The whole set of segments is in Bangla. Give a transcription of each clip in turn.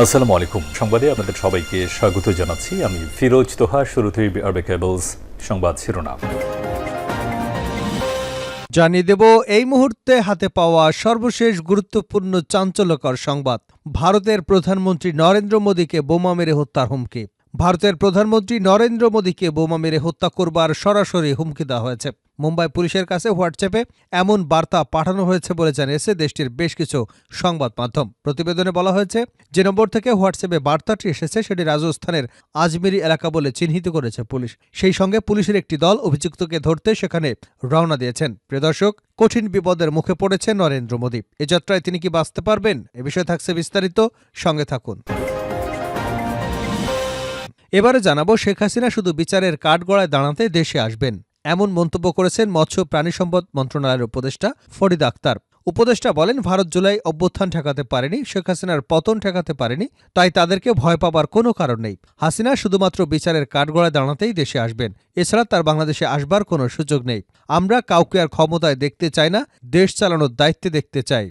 আসসালামু আলাইকুম। সংবাদে আপনাদের সবাইকে স্বাগত জানাচ্ছি। আমি ফিরোজ তোহা, শুরুতেই আরবে কেবলস সংবাদ শিরোনাম। জানিয়ে দেব, এই মুহূর্তে হাতে পাওয়া সর্বশেষ গুরুত্বপূর্ণ চাঞ্চল্যকর সংবাদ। ভারতের প্রধানমন্ত্রী নরেন্দ্র মোদীকে বোমা মেরে হত্যার হুমকি। ভারতের প্রধানমন্ত্রী নরেন্দ্র মোদীকে বোমা মেরে হত্যা করবার সরাসরি হুমকি দেওয়া হয়েছে। মুম্বাই পুলিশের কাছে হোয়াটসঅ্যাপে এমন বার্তা পাঠানো হয়েছে বলে জানিয়েছে দেশটির বেশ কিছু সংবাদ মাধ্যম। প্রতিবেদনে বলা হয়েছে, যে নম্বর থেকে হোয়াটসঅ্যাপে বার্তাটি এসেছে সেটি রাজস্থানের আজমেরি এলাকা বলে চিহ্নিত করেছে পুলিশ। সেই সঙ্গে পুলিশের একটি দল অভিযুক্তকে ধরতে সেখানে রওনা দিয়েছেন। প্রিয় দর্শক, কঠিন বিপদের মুখে পড়েছে নরেন্দ্র মোদী। এ যাত্রায় তিনি কি বাঁচতে পারবেন? এ বিষয়ে থাকছে বিস্তারিত। সঙ্গে থাকুন। এবারে জানাব শেখ হাসিনা শুধু বিচারের কাঠগড়ায় দাঁড়াতে দেশে আসবেন, এমন মন্তব্য করেছেন মৎস্য প্রাণী সম্পদ মন্ত্রণালয়ের উপদেষ্টা ফরিদ আক্তার উপদেষ্টা বলেন, ভারত জুলাই অভ্যুত্থান ঠেকাতে পারেনি, শেখ হাসিনার পতন ঠেকাতে পারেনি, তাই তাদেরকে ভয় পাবার কোনো কারণ নেই। হাসিনা শুধুমাত্র বিচারের কাঠগড়ায় দাঁড়াতেই দেশে আসবেন, এছাড়া তার বাংলাদেশে আসবার কোনো সুযোগ নেই। আমরা কাউকে আর ক্ষমতায় দেখতে চাই না, দেশ চালানোর দায়িত্বে দেখতে চাই।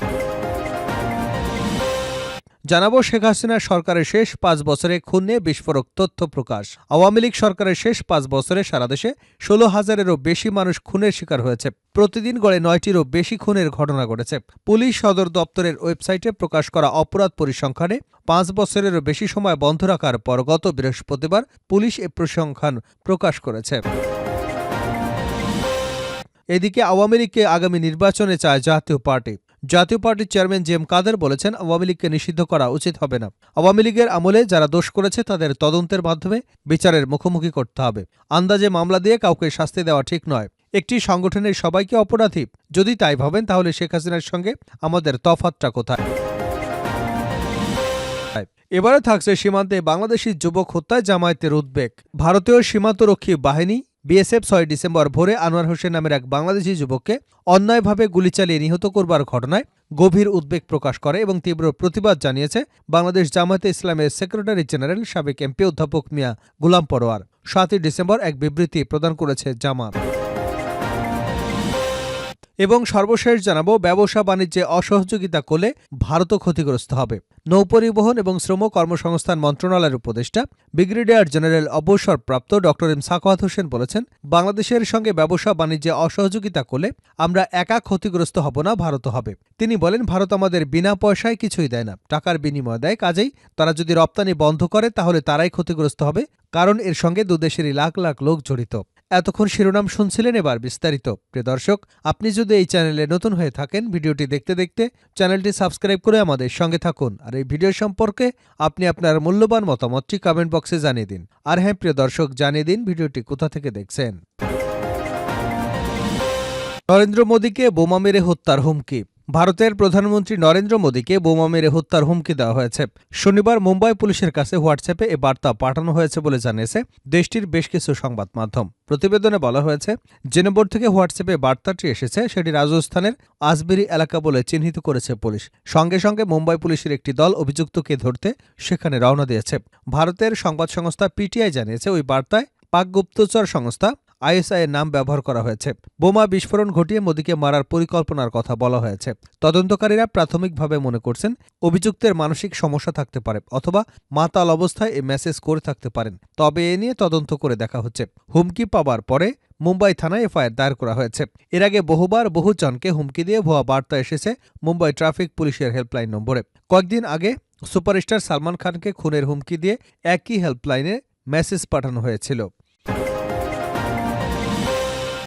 জানাব শেখ হাসিনার সরকারের শেষ পাঁচ বছরে খুন নিয়ে বিস্ফোরক তথ্য প্রকাশ। আওয়ামী লীগ সরকারের শেষ পাঁচ বছরে সারা দেশে ষোলো হাজারেরও বেশি মানুষ খুনের শিকার হয়েছে। প্রতিদিন গড়ে নয়টিরও বেশি খুনের ঘটনা ঘটেছে। পুলিশ সদর দপ্তরের ওয়েবসাইটে প্রকাশ করা অপরাধ পরিসংখ্যানে পাঁচ বছরেরও বেশি সময় বন্ধ রাখার পর গত বৃহস্পতিবার পুলিশ এ পরিসংখ্যান প্রকাশ করেছে। এদিকে আওয়ামী লীগকে আগামী নির্বাচনে চায় জাতীয় পার্টি। জাতীয় পার্টির চেয়ারম্যান জেম কাদের বলেছেন, আওয়ামী লীগকে নিষিদ্ধ করা উচিত হবে না। আওয়ামী লীগের আমলে যারা দোষ করেছে, তাদের তদন্তের মাধ্যমে বিচারের মুখোমুখি করতে হবে। আন্দাজে মামলা দিয়ে কাউকে শাস্তি দেওয়া ঠিক নয়। একটি সংগঠনের সবাইকে অপরাধী। যদি তাই ভাবেন, তাহলে শেখ হাসিনার সঙ্গে আমাদের তফাতটা কোথায়? এবারে থাকছে সীমান্তে বাংলাদেশি যুবক হত্যায় জামায়াতের উদ্বেগ। ভারতীয় সীমান্তরক্ষী বাহিনী বিএসএফ ছয় ডিসেম্বর ভোরে আনোয়ার হোসেন নামের এক বাংলাদেশি যুবককে অন্যায়ভাবে গুলি চালিয়ে নিহত করবার ঘটনায় গভীর উদ্বেগ প্রকাশ করে এবং তীব্র প্রতিবাদ জানিয়েছে বাংলাদেশ জামায়াতে ইসলামের সেক্রেটারি জেনারেল সাবেক এমপি অধ্যাপক মিয়া গুলাম পরোয়ার। সাতই ডিসেম্বর এক বিবৃতি প্রদান করেছে জামাত। এবং সর্বশেষ জানাব, ব্যবসা বাণিজ্যে অসহযোগিতা করলে ভারতও ক্ষতিগ্রস্ত হবে। নৌপরিবহন এবং শ্রম কর্মসংস্থান মন্ত্রণালয়ের উপদেষ্টা, ব্রিগেডিয়ার জেনারেল অবসরপ্রাপ্ত ড. এম. সাকোয়াত হোসেন বলেছেন, বাংলাদেশের সঙ্গে ব্যবসা বাণিজ্যে অসহযোগিতা করলে আমরা একা ক্ষতিগ্রস্ত হব না, ভারতও হবে। তিনি বলেন, ভারত আমাদের বিনা পয়সায় কিছুই দেয় না। টাকার বিনিময় দেয় কাজেই তারা যদি রপ্তানি বন্ধ করে, তাহলে তারাই ক্ষতিগ্রস্ত হবে, কারণ এর সঙ্গে দুদেশেরই লাখ লাখ লোক জড়িত। এতক্ষণ শিরোনাম শুনছিলেন এবার বিস্তারিত। প্রিয় দর্শক, আপনি যদি এই চ্যানেলে নতুন হয়ে থাকেন, ভিডিওটি দেখতে দেখতে চ্যানেলটি সাবস্ক্রাইব করে আমাদের সঙ্গে থাকুন। আর এই ভিডিও সম্পর্কে আপনি আপনার মূল্যবান মতামতটি কমেন্ট বক্সে জানিয়ে দিন। আর হ্যাঁ প্রিয় দর্শক, জানিয়ে দিন ভিডিওটি কোথা থেকে দেখছেন। নরেন্দ্র মোদীকে বোমা মেরে হত্যার হুমকি। ভারতের প্রধানমন্ত্রী নরেন্দ্র মোদীকে বোমা মেরে হত্যার হুমকি দেওয়া হয়েছে। শনিবার মুম্বাই পুলিশের কাছে হোয়াটসঅ্যাপে এ বার্তা পাঠানো হয়েছে বলে জানিয়েছে দেশটির বেশ কিছু সংবাদ মাধ্যম। প্রতিবেদনে বলা হয়েছে যে নম্বর থেকে হোয়াটসঅ্যাপে বার্তাটি এসেছে, সেটি রাজস্থানের আজমেরি এলাকা বলে চিহ্নিত করেছে পুলিশ। সঙ্গে সঙ্গে মুম্বাই পুলিশের একটি দল অভিযুক্তকে ধরতে সেখানে রওনা দিয়েছে। ভারতের সংবাদ সংস্থা পিটিআই জানিয়েছে, ওই বার্তায় পাক গুপ্তচর সংস্থা আইএসআই এর নাম ব্যবহার করা হয়েছে। বোমা বিস্ফোরণ ঘটিয়ে মোদীকে মারার পরিকল্পনার কথা বলা হয়েছে। তদন্তকারীরা প্রাথমিকভাবে মনে করছেন, অভিযুক্তের মানসিক সমস্যা থাকতে পারে অথবা মাতাল অবস্থায় এই মেসেজ করে থাকতে পারেন। তবে এ নিয়ে তদন্ত করে দেখা হচ্ছে। হুমকি পাবার পরে মুম্বাই থানায় এফআইআর দায়ের করা হয়েছে। এর আগে বহুবার বহু জনকে হুমকি দিয়ে ভুয়া বার্তা এসেছে মুম্বাই ট্রাফিক পুলিশের হেল্পলাইন নম্বরে। কয়েকদিন আগে সুপারস্টার সালমান খানকে খুনের হুমকি দিয়ে একই হেল্পলাইনে মেসেজ পাঠানো হয়েছিল।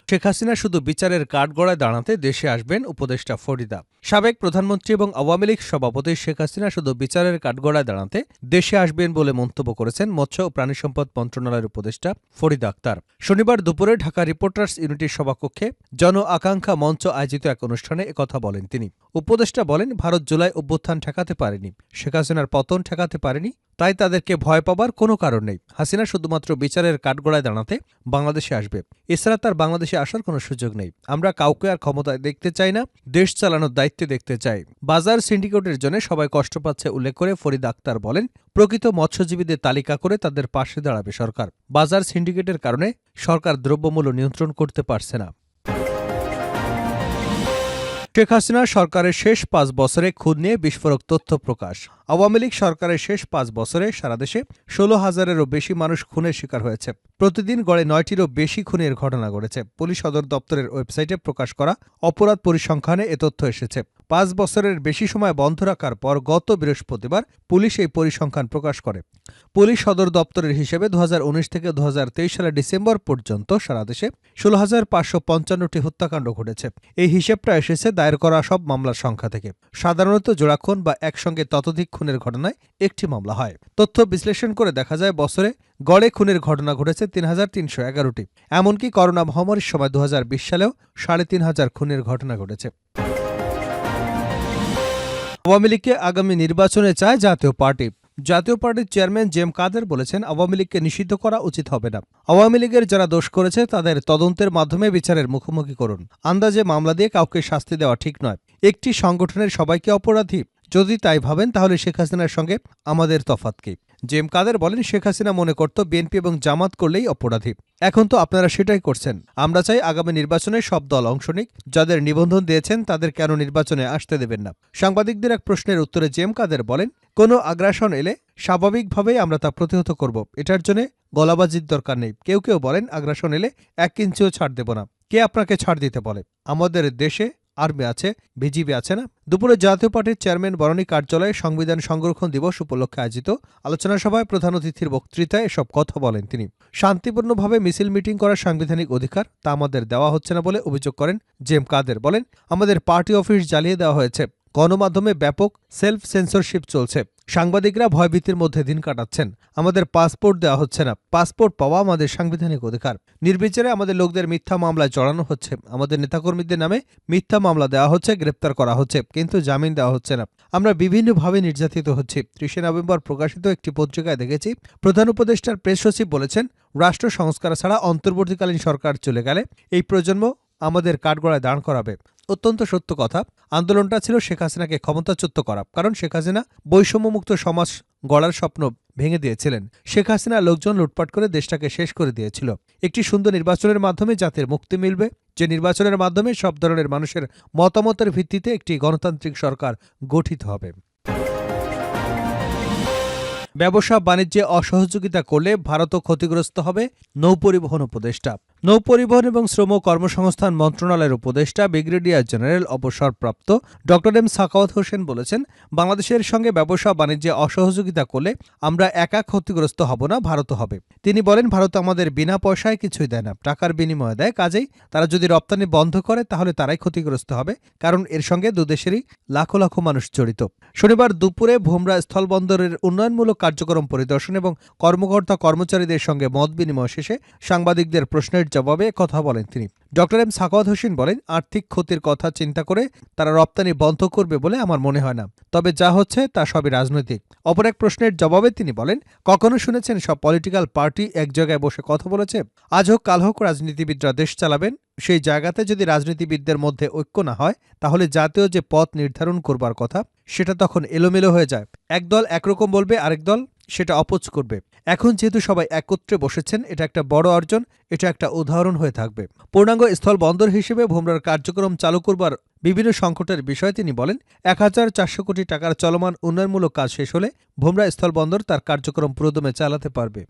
শেখ হাসিনা শুধু বিচারের কাঠগড়ায় দাঁড়াতে দেশে আসবেন উপদেষ্টা ফরিদা। সাবেক প্রধানমন্ত্রী এবং আওয়ামী লীগ সভাপতি শেখ হাসিনা শুধু বিচারের কাঠগড়ায় দাঁড়াতে দেশে আসবেন বলে মন্তব্য করেছেন মৎস্য ও প্রাণী সম্পদ মন্ত্রণালয়ের উপদেষ্টা ফরিদা আক্তার। শনিবার দুপুরে ঢাকা রিপোর্টার্স ইউনিটির সভাকক্ষে জন আকাঙ্ক্ষা মঞ্চ আয়োজিত এক অনুষ্ঠানে একথা বলেন তিনি। উপদেষ্টা বলেন, ভারত জুলাই অভ্যুত্থান ঠেকাতে পারেনি। শেখ হাসিনার পতন ঠেকাতে পারেনি। তাই তাদেরকে ভয় পাবার কোনো কারণ নেই। হাসিনা শুধুমাত্র বিচারের কাঠগড়ায় দাঁড়াতে বাংলাদেশে আসবে। এছাড়া তার বাংলাদেশে আসার কোনো সুযোগ নেই। আমরা কাউকে আর ক্ষমতায় দেখতে চাই না, দেশ চালানোর দায়িত্বে দেখতে চাই। বাজার সিন্ডিকেটের জন্য সবাই কষ্ট পাচ্ছে উল্লেখ করে ফরিদ আক্তার বলেন, প্রকৃত মৎস্যজীবীদের তালিকা করে তাদের পাশে দাঁড়াবে সরকার। বাজার সিন্ডিকেটের কারণে সরকার দ্রব্যমূল্য নিয়ন্ত্রণ করতে পারছে না। শেখ হাসিনা সরকারের শেষ পাঁচ বছরে খুদ নিয়ে বিস্ফোরক তথ্য প্রকাশ। আওয়ামী লীগ সরকারের শেষ পাঁচ বছরে সারা দেশে ষোলো হাজারেরও বেশি মানুষ খুনের শিকার হয়েছে। প্রতিদিন গড়ে নয়টিরও বেশি খুনের ঘটনা ঘটেছে। পুলিশ সদর দপ্তরের ওয়েবসাইটে প্রকাশ করা অপরাধ পরিসংখ্যানে এ তথ্য এসেছে। পাঁচ বছরের বেশি সময় বন্ধ রাখার পর গত বৃহস্পতিবার পুলিশ এই পরিসংখ্যান প্রকাশ করে। পুলিশ সদর দপ্তরের হিসেবে দু হাজার উনিশ থেকে দু হাজার তেইশ সালের ডিসেম্বর পর্যন্ত সারা দেশে ষোলো হাজার পাঁচশো পঞ্চান্নটি হত্যাকাণ্ড ঘটেছে। এই হিসেবটা এসেছে দায়ের করা সব মামলার সংখ্যা থেকে। সাধারণত জোড়া খুন বা একসঙ্গে ততোধিক খুনের ঘটনায় একটি মামলা হয়। তথ্য বিশ্লেষণ করে দেখা যায়, বছরে গড়ে খুনের ঘটনা ঘটেছে তিন হাজার তিনশো এগারোটি। এমনকি করোনা মহামারীর সময় দু হাজার বিশ সালেও সাড়ে তিন হাজার খুনের ঘটনা ঘটেছে। আওয়ামী লীগকে আগামী নির্বাচনে চায় জাতীয় পার্টি। জাতীয় পার্টির চেয়ারম্যান জেম কাদের বলেছেন, আওয়ামী লীগকে নিষিদ্ধ করা উচিত হবে না। আওয়ামী লীগের যারা দোষ করেছে, তাদের তদন্তের মাধ্যমে বিচারের মুখোমুখি করুন। আন্দাজে মামলা দিয়ে কাউকে শাস্তি দেওয়া ঠিক নয়। একটি সংগঠনের সবাইকে অপরাধী। যদি তাই ভাবেন, তাহলে শেখ হাসিনার সঙ্গে আমাদের তফাৎ কি? জেম কাদের বলেন, শেখ হাসিনা মনে করত বিএনপি এবং জামাত করলেই অপরাধী। এখন তো আপনারা সেটাই করছেন। আমরা চাই আগামী নির্বাচনে সব দল অংশ নিক। যাদের নিবন্ধন দিয়েছেন, তাদের কেন নির্বাচনে আসতে দেবেন না? সাংবাদিকদের এক প্রশ্নের উত্তরে জেম কাদের বলেন, কোনো আগ্রাসন এলে স্বাভাবিকভাবেই আমরা তা প্রতিহত করব। এটার জন্য গলাবাজির দরকার নেই। কেউ কেউ বলেন, আগ্রাসন এলে এক ইঞ্চিও ছাড় দেব না। কে আপনাকে ছাড় দিতে বলে? আমাদের দেশে আর্মি আছে, বিজিবি আছে না? দুপুরে জাতীয় পার্টির চেয়ারম্যান বরণী কার্যালয়ে সংবিধান সংরক্ষণ দিবস উপলক্ষে আয়োজিত আলোচনা সভায় প্রধান অতিথির বক্তৃতায় এসব কথা বলেন তিনি। শান্তিপূর্ণভাবে মিছিল মিটিং করার সাংবিধানিক অধিকার তা আমাদের দেওয়া হচ্ছে না বলে অভিযোগ করেন জেম কাদের। বলেন, আমাদের পার্টি অফিস জ্বালিয়ে দেওয়া হয়েছে। গণমাধ্যমে ব্যাপক সেলফ সেন্সরশিপ চলছে। সাংবাদিকরা ভয়ভীতির মধ্যে দিন কাটাচ্ছেন। আমাদের পাসপোর্ট দেওয়া হচ্ছে না। পাসপোর্ট পাওয়া আমাদের সাংবিধানিক অধিকার। নির্বিচারে আমাদের লোকদের মিথ্যা মামলায় জড়ানো হচ্ছে। আমাদের নেতাকর্মীদের নামে মিথ্যা মামলা দেওয়া হচ্ছে, গ্রেপ্তার করা হচ্ছে, কিন্তু জামিন দেওয়া হচ্ছে না। আমরা বিভিন্নভাবে নির্যাতিত হচ্ছি। ত্রিশে নভেম্বর প্রকাশিত একটি পত্রিকায় দেখেছি, প্রধান উপদেষ্টার প্রেস সচিব বলেছেন, রাষ্ট্র সংস্কার ছাড়া অন্তর্বর্তীকালীন সরকার চলে গেলে এই প্রজন্ম আমাদের কাঠগড়ায় দাঁড় করাবে। অত্যন্ত সত্য কথা। আন্দোলনটা ছিল শেখ হাসিনাকে ক্ষমতাচ্যুত করা, কারণ শেখ হাসিনা বৈষম্যমুক্ত সমাজ গড়ার স্বপ্ন ভেঙে দিয়েছিলেন। শেখ হাসিনা লোকজন লুটপাট করে দেশটাকে শেষ করে দিয়েছিল। একটি সুন্দর নির্বাচনের মাধ্যমে জাতির মুক্তি মিলবে। যে নির্বাচনের মাধ্যমে সব ধরনের মানুষের মতামতের ভিত্তিতে একটি গণতান্ত্রিক সরকার গঠিত হবে। ব্যবসা বাণিজ্যে অসহযোগিতা করলে ভারতও ক্ষতিগ্রস্ত হবে নৌপরিবহন উপদেষ্টা। নৌপরিবহন এবং শ্রম কর্মসংস্থান মন্ত্রণালয়ের উপদেষ্টা, ব্রিগেডিয়ার জেনারেল অবসরপ্রাপ্ত ড এম সাকাওয়াত হোসেন বলেছেন, বাংলাদেশের সঙ্গে ব্যবসা বাণিজ্যে অসহযোগিতা করলে আমরা একা ক্ষতিগ্রস্ত হব না ভারতও হবে। তিনি বলেন, ভারত আমাদের বিনা পয়সায় কিছুই দেয় না, টাকার বিনিময়ে দেয়, কাজেই তারা যদি রপ্তানি বন্ধ করে, তাহলে তারাই ক্ষতিগ্রস্ত হবে, কারণ এর সঙ্গে দুদেশেরই লাখো লাখো মানুষ জড়িত। শনিবার দুপুরে ভোমরা স্থলবন্দরের উন্নয়নমূলক কার্যক্রম পরিদর্শন এবং কর্মকর্তা কর্মচারীদের সঙ্গে মত বিনিময় শেষে সাংবাদিকদের প্রশ্নের জবাবে কথা বলেন তিনি। ড এম সাকাওয়াত হোসেন বলেন, আর্থিক ক্ষতির কথা চিন্তা করে তারা রপ্তানি বন্ধ করবে বলে আমার মনে হয় না। তবে যা হচ্ছে তা সবই রাজনৈতিক। অপর এক প্রশ্নের জবাবে তিনি বলেন, কখনো শুনেছেন সব পলিটিক্যাল পার্টি এক জায়গায় বসে কথা বলেছে? আজ হোক, কাল হোক, রাজনীতিবিদরা দেশ চালাবেন। সেই জায়গাতে যদি রাজনীতিবিদদের মধ্যে ঐক্য না হয়, তাহলে জাতীয় যে পথ নির্ধারণ করবার কথা, সেটা তখন এলোমেলো হয়ে যায়। একদল একরকম বলবে, আরেক দল সেটা অপচ করবে। এখন যেহেতু সবাই একত্রে বসেছেন, এটা একটা বড় অর্জন, এটা একটা উদাহরণ হয়ে থাকবে। পূর্ণাঙ্গ স্থল বন্দর হিসেবে ভোমরার কার্যক্রম চালু করবার বিভিন্ন সংকটের বিষয়ে তিনি বলেন, এক হাজার চারশো কোটি টাকার চলমান উন্নয়নমূলক কাজ শেষ হলে ভোমরা স্থলবন্দর তার কার্যক্রম প্রদমে চালাতে পারবে।